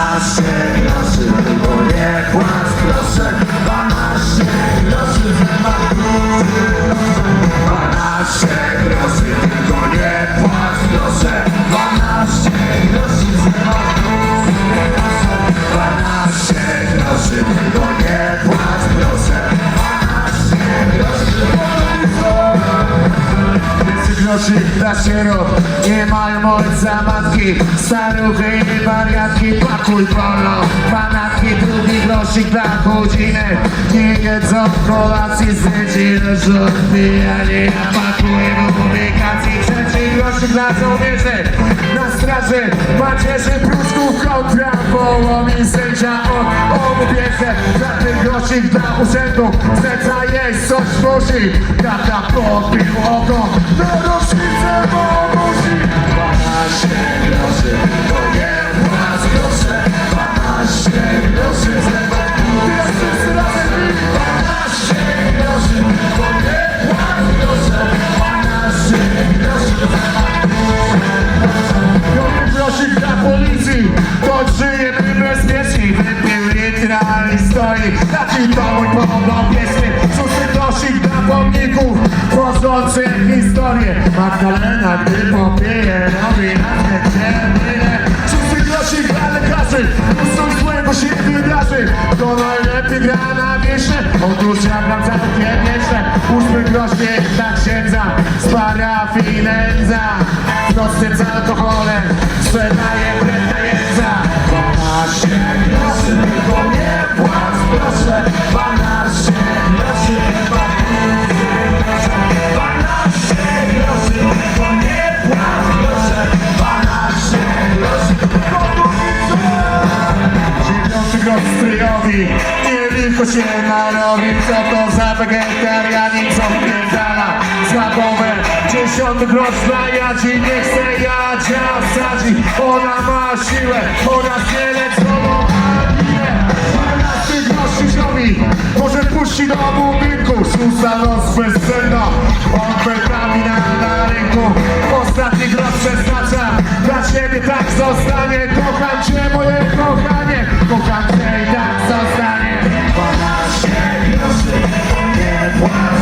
12 Groszy dla sierot Nie mają ojca, matki Staruchy i wariatki Pakuj polo, fanatki Drugi grosik dla godziny Nie jedzą kolacji z dzieci Leżą pijani Ja pakuję publikacji. Trzeci grosik dla żołnierzy Na straży. Macierzy Pruszków kontra Połomi sędzia Grosik dla urzędu Serca jest coś musi Tata podbił oko Na rocznicę pomocy 12 groszy To nie płacz proszę 12 groszy Teraz wszyscy razem i 12 groszy To nie płacz proszę 12 groszy Piąty dla policji To żyjemy bezpieczni Wypił litra i stoi to mój podobieżny Szósty grosik dla pomników Tworzących historię. Magdalena, gdy popije Robi na byle. Szósty grosik dla lekarzy Coś złego się wydarzy To najlepiej gra na wieszę Otóż ja gram całkiem nieźle Ósmy grosik dla księdza Z parafii nędza. Prosty z alkoholem. Sprzedaje breta jędza 12 groszy się narobi Co to za wegetarianin Co wpierdala schabowę Dziesiąty grosz dla Jadzi Nie chce Jadzia sadzi Ona ma siłę Dwunasty grosz Krzyżowi Może puści do budynku Szósta noc bezcenna Amfetamina na rynku. Ostatni grosz przeznacza Dla Nie